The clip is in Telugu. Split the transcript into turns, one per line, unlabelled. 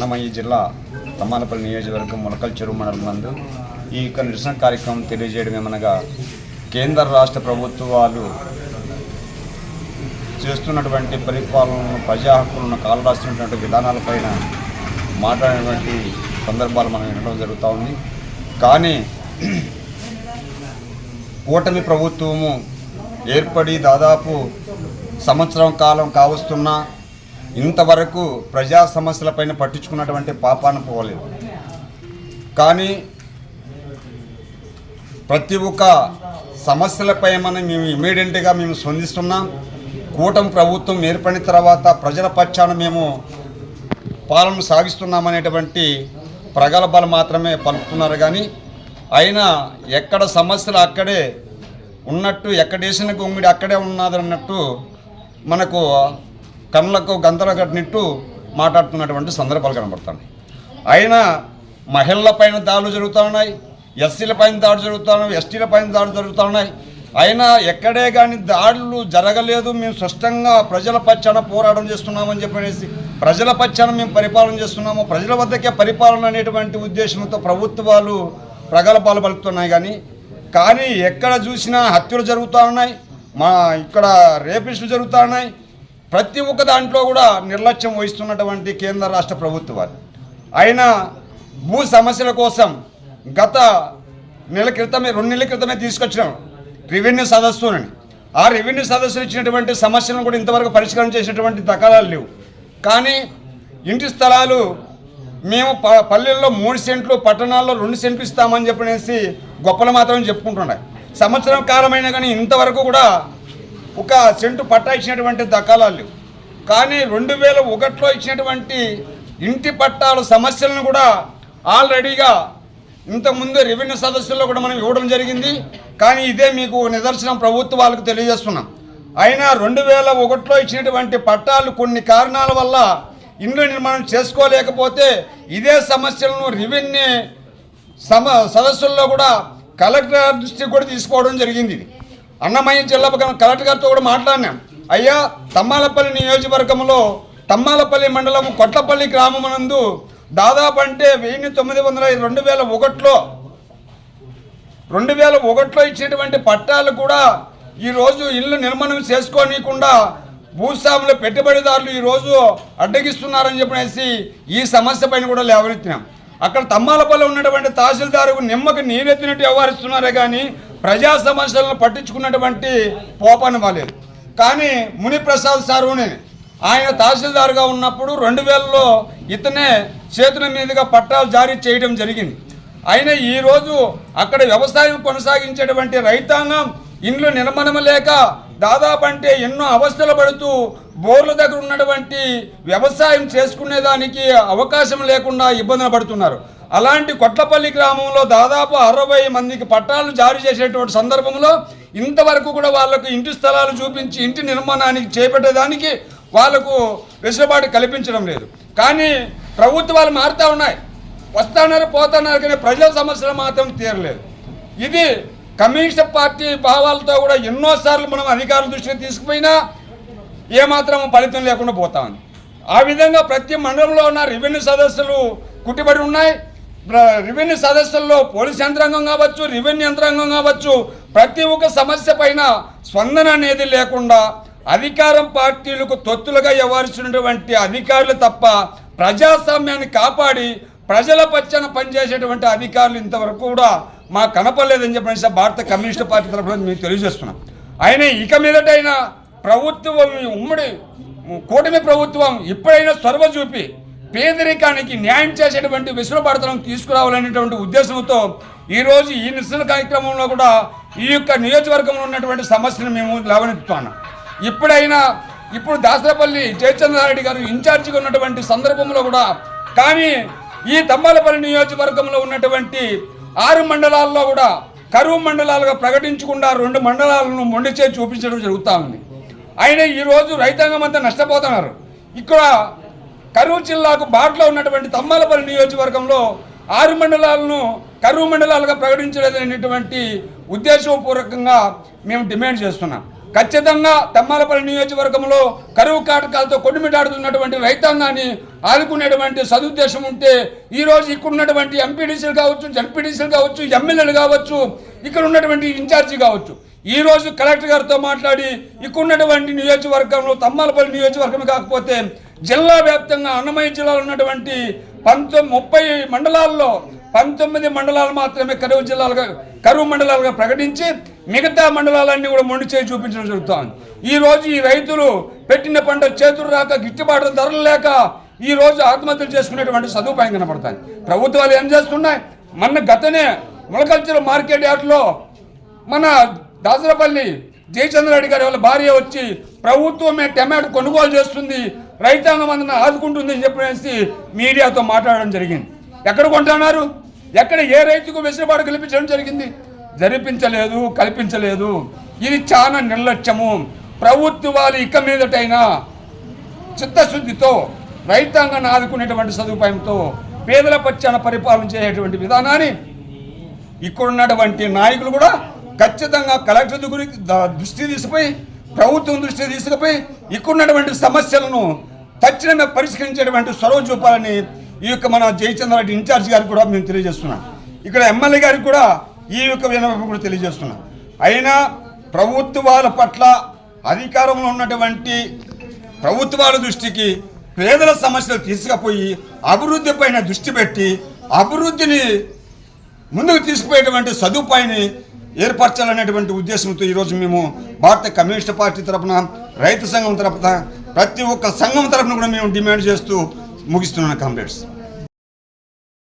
అన్నమయ్య జిల్లా తమ్మానపల్లి నియోజకవర్గం ములకల్ చెరువు మండలం నందు ఈ యొక్క నిరసన కార్యక్రమం తెలియజేయడం ఏమనగా కేంద్ర రాష్ట్ర ప్రభుత్వాలు చేస్తున్నటువంటి పరిపాలనను ప్రజా హక్కులను కాలరాస్తున్నటువంటి విధానాలపైన మాట్లాడినటువంటి సందర్భాలు మనం వినడం జరుగుతూ ఉంది. కానీ కూటమి ప్రభుత్వము ఏర్పడి దాదాపు సంవత్సరం కాలం కావస్తున్నా ఇంతవరకు ప్రజా సమస్యలపైన పట్టించుకున్నటువంటి పాపాన పోలేదు. కానీ ప్రతి ఒక్క సమస్యలపై మనం మేము ఇమీడియట్గా మేము స్పందిస్తున్నాం. కూటమి ప్రభుత్వం ఏర్పడిన తర్వాత ప్రజల పక్షాన మేము పాలన సాగిస్తున్నామనేటువంటి ప్రగల్భాలు మాత్రమే పలుకుతున్నారు. కానీ అయినా ఎక్కడ సమస్యలు అక్కడే ఉన్నట్టు ఎక్కడేసిన గొంగిడి అక్కడే ఉన్నది అన్నట్టు మనకు కళ్ళకు గంతలు కట్టినట్టు మాట్లాడుతున్నటువంటి సందర్భాలు కనబడుతున్నాయి అయినా మహిళల పైన దాడులు జరుగుతూ ఉన్నాయి ఎస్సీల పైన దాడులు జరుగుతూ ఉన్నాయి ఎస్టీల పైన దాడులు జరుగుతూ ఉన్నాయి. అయినా ఎక్కడే కానీ దాడులు జరగలేదు మేము స్పష్టంగా ప్రజల పక్షాన పోరాటం చేస్తున్నామని చెప్పనేసి ప్రజల పక్షాన మేము పరిపాలన చేస్తున్నాము. ప్రజల వద్దకే పరిపాలన అనేటువంటి ఉద్దేశంతో ప్రభుత్వాలు ప్రగల్భాలు పలుకుతున్నాయి కానీ కానీ ఎక్కడ చూసినా హత్యలు జరుగుతూ ఉన్నాయి. మా ఇక్కడ రేపిస్టులు జరుగుతూ ఉన్నాయి. ప్రతి ఒక్క దాంట్లో కూడా నిర్లక్ష్యం వహిస్తున్నటువంటి కేంద్ర రాష్ట్ర ప్రభుత్వాలు. అయినా భూ సమస్యల కోసం గత నెల క్రితమే రెండు నెలల క్రితమే తీసుకొచ్చినాం రెవెన్యూ సదస్సులని. ఆ రెవెన్యూ సదస్సులు ఇచ్చినటువంటి సమస్యలను కూడా ఇంతవరకు పరిష్కారం చేసినటువంటి దకాలాలు లేవు. కానీ ఇంటి స్థలాలు మేము ప పల్లెల్లో మూడు సెంట్లు పట్టణాల్లో రెండు సెంట్లు ఇస్తామని చెప్పనేసి గొప్పలు మాత్రమే చెప్పుకుంటున్నాయి. సంవత్సరం కాలమైనా కానీ ఇంతవరకు కూడా ఒక సెంటు పట్టా ఇచ్చినటువంటి దకాలాలు కానీ రెండు వేల ఒకటిలో ఇచ్చినటువంటి ఇంటి పట్టాల సమస్యలను కూడా ఆల్రెడీగా ఇంతకుముందు రెవెన్యూ సదస్సుల్లో కూడా మనం ఇవ్వడం జరిగింది. కానీ ఇదే మీకు నిదర్శనం ప్రభుత్వాలకు తెలియజేస్తున్నాం. అయినా రెండు వేల ఒకటిలో ఇచ్చినటువంటి పట్టాలు కొన్ని కారణాల వల్ల ఇండ్లు నిర్మాణం చేసుకోలేకపోతే ఇదే సమస్యలను రెవెన్యూ సమ సదస్సుల్లో కూడా కలెక్టర్ దృష్టికి కూడా తీసుకోవడం జరిగింది. అన్నమయ్య జిల్లా కలెక్టర్ గారితో కూడా మాట్లాడినాం. అయ్యా తమ్మాలపల్లి నియోజకవర్గంలో తమ్మాలపల్లి మండలం కొట్లపల్లి గ్రామమునందు దాదాపు అంటే వెయ్యి తొమ్మిది వందల రెండు వేల ఒకటిలో రెండు వేల ఒకటిలో ఇచ్చినటువంటి పట్టాలు కూడా ఈరోజు ఇల్లు నిర్మాణం చేసుకోనీయకుండా భూస్వాముల పెట్టుబడిదారులు ఈరోజు అడ్డగిస్తున్నారని చెప్పేసి ఈ సమస్య పైన కూడా లేవనెత్తినాం. అక్కడ తమ్మాలపల్లి ఉన్నటువంటి తహసీల్దారు నిమ్మకి నీరెత్తినట్టు వ్యవహరిస్తున్నారే కానీ ప్రజా సమస్యలను పట్టించుకున్నటువంటి పోపన వాలేదు కానీ మునిప్రసాద్ సారు ఆయన తహసీల్దార్గా ఉన్నప్పుడు రెండు వేలలో ఇతనే చేతుల మీదుగా పట్టాలు జారీ చేయడం జరిగింది. అయినా ఈరోజు అక్కడ వ్యవసాయం కొనసాగించేటువంటి రైతాంగం ఇండ్లు నిర్మాణం లేక దాదాపు అంటే ఎన్నో అవస్థలు పడుతూ బోర్ల దగ్గర ఉన్నటువంటి వ్యవసాయం చేసుకునేదానికి అవకాశం లేకుండా ఇబ్బందులు పడుతున్నారు. అలాంటి కొట్లపల్లి గ్రామంలో దాదాపు అరవై మందికి పట్టాలు జారీ చేసేటువంటి సందర్భంలో ఇంతవరకు కూడా వాళ్ళకు ఇంటి స్థలాలు చూపించి ఇంటి నిర్మాణానికి చేపట్టేదానికి వాళ్ళకు వెసులుబాటు కల్పించడం లేదు. కానీ ప్రభుత్వాలు మారుతూ ఉన్నాయి. వస్తున్నారు పోతున్నారు కానీ ప్రజల సమస్యలు మాత్రం తీరలేదు. ఇది కమ్యూనిస్ట్ పార్టీ భావాలతో కూడా ఎన్నోసార్లు మనం అధికారుల దృష్టికి తీసుకుపోయినా ఏమాత్రం ఫలితం లేకుండా పోతా ఉంది. ఆ విధంగా ప్రతి మండలంలో ఉన్న రెవెన్యూ సదస్సులు కుట్టిబడి ఉన్నాయి. రెవెన్యూ సదస్సుల్లో పోలీస్ యంత్రాంగం కావచ్చు రెవెన్యూ యంత్రాంగం కావచ్చు ప్రతి ఒక్క సమస్య పైన స్పందన అనేది లేకుండా అధికారం పార్టీలకు తొత్తులుగా వ్యవహరిస్తున్నటువంటి అధికారులు తప్ప ప్రజాస్వామ్యాన్ని కాపాడి ప్రజల పచ్చన పనిచేసేటువంటి అధికారులు ఇంతవరకు కూడా మా కనపడలేదని చెప్పేసి భారత కమ్యూనిస్ట్ పార్టీ తరఫున మీకు తెలియజేస్తున్నాం. ఆయన ఇక మీదటైనా ప్రభుత్వం ఉమ్మడి కూటమి ప్రభుత్వం ఇప్పుడైనా చొరవ చూపి పేదరికానికి న్యాయం చేసేటువంటి విశ్వభారతనం తీసుకురావాలనేటువంటి ఉద్దేశంతో ఈరోజు ఈ నిరసన కార్యక్రమంలో కూడా ఈ యొక్క నియోజకవర్గంలో ఉన్నటువంటి సమస్యను మేము లేవనెత్తుతున్నాం. ఇప్పుడైనా ఇప్పుడు దాసరపల్లి జయచంద్రారెడ్డి గారు ఇన్ఛార్జిగా ఉన్నటువంటి సందర్భంలో కూడా కానీ ఈ తమ్మాలపల్లి నియోజకవర్గంలో ఉన్నటువంటి ఆరు మండలాల్లో కూడా కరువు మండలాలుగా ప్రకటించకుండా రెండు మండలాలను మొండిచే చూపించడం జరుగుతూ ఉంది. అయినా ఈరోజు రైతాంగం అంతా నష్టపోతున్నారు. ఇక్కడ కరూరు జిల్లాకు బాటలో ఉన్నటువంటి తమ్మాలపల్లి నియోజకవర్గంలో ఆరు మండలాలను కరువు మండలాలుగా ప్రకటించలేదనేటువంటి ఉద్దేశపూర్వకంగా మేము డిమాండ్ చేస్తున్నాం.
ఖచ్చితంగా తమ్మాలపల్లి నియోజకవర్గంలో కరువు కాటకాలతో కొడుమిటాడుతున్నటువంటి రైతాంగాన్ని ఆదుకునేటువంటి సదుద్దేశం ఉంటే ఈరోజు ఇక్కడ ఉన్నటువంటి ఎంపీడీసీలు కావచ్చు జడ్పీడీసీలు కావచ్చు ఎమ్మెల్యేలు కావచ్చు ఇక్కడ ఉన్నటువంటి ఇన్ఛార్జి కావచ్చు. ఈరోజు కలెక్టర్ గారితో మాట్లాడి ఇక్కడ ఉన్నటువంటి నియోజకవర్గంలో తమ్మాలపల్లి నియోజకవర్గం కాకపోతే జిల్లా వ్యాప్తంగా అన్నమయ్య జిల్లాలో ఉన్నటువంటి పంతొమ్మిది ముప్పై మండలాల్లో పంతొమ్మిది మండలాలు మాత్రమే కరువు జిల్లాలుగా కరువు మండలాలుగా ప్రకటించి మిగతా మండలాలన్నీ కూడా మొండి చేయి చూపించడం జరుగుతోంది. ఈ రోజు ఈ రైతులు పెట్టిన పంట చేతులు రాక గిట్టుబాటు ధరలు లేక ఈ రోజు ఆత్మహత్యలు చేసుకునేటువంటి సదుపాయం కనపడతాయి. ప్రభుత్వాలు ఏం చేస్తున్నాయి? మన గతనే ములకల్చర్ మార్కెట్ యార్డ్లో మన దాసరపల్లి జయచంద్రరెడ్డి గారి వాళ్ళ భార్య వచ్చి ప్రభుత్వమే టమాటో కొనుగోలు చేస్తుంది రైతాంగం అందరిని ఆదుకుంటుంది అని చెప్పేసి మీడియాతో మాట్లాడడం జరిగింది. ఎక్కడ కొంటున్నారు? ఎక్కడ ఏ రైతుకు వెసులుబాటు కల్పించడం జరిగింది? జరిపించలేదు కల్పించలేదు. ఇది చాలా నిర్లక్ష్యము. ప్రభుత్వాలు ఇక మీదటైనా చిత్తశుద్ధితో రైతాంగాన్ని ఆదుకునేటువంటి సదుపాయంతో పేదల పక్షాన పరిపాలన చేసేటువంటి విధానాన్ని ఇక్కడున్నటువంటి నాయకులు కూడా ఖచ్చితంగా కలెక్టర్ గురించి దృష్టి తీసుకుపోయి ప్రభుత్వం దృష్టి తీసుకుపోయి ఇక్కడున్నటువంటి సమస్యలను తక్షణమే పరిష్కరించేటువంటి చొరవ చూపాలని ఈ యొక్క మన జయచంద్రారెడ్డి ఇన్ఛార్జ్ గారికి కూడా మేము తెలియజేస్తున్నాం. ఇక్కడ ఎమ్మెల్యే గారికి కూడా ఈ యొక్క వినపం కూడా తెలియజేస్తున్నాం. అయినా ప్రభుత్వాల పట్ల అధికారంలో ఉన్నటువంటి ప్రభుత్వాల దృష్టికి పేదల సమస్యలు తీసుకుపోయి అభివృద్ధి పైన దృష్టి పెట్టి అభివృద్ధిని ముందుకు తీసుకుపోయేటువంటి సదుపాయాన్ని ఏర్పరచాలనేటువంటి ఉద్దేశంతో ఈరోజు మేము భారత కమ్యూనిస్ట్ పార్టీ తరఫున రైతు సంఘం తరఫున ప్రతి ఒక్క సంఘం తరఫున కూడా మేము డిమాండ్ చేస్తూ Mugis Tunana comrades.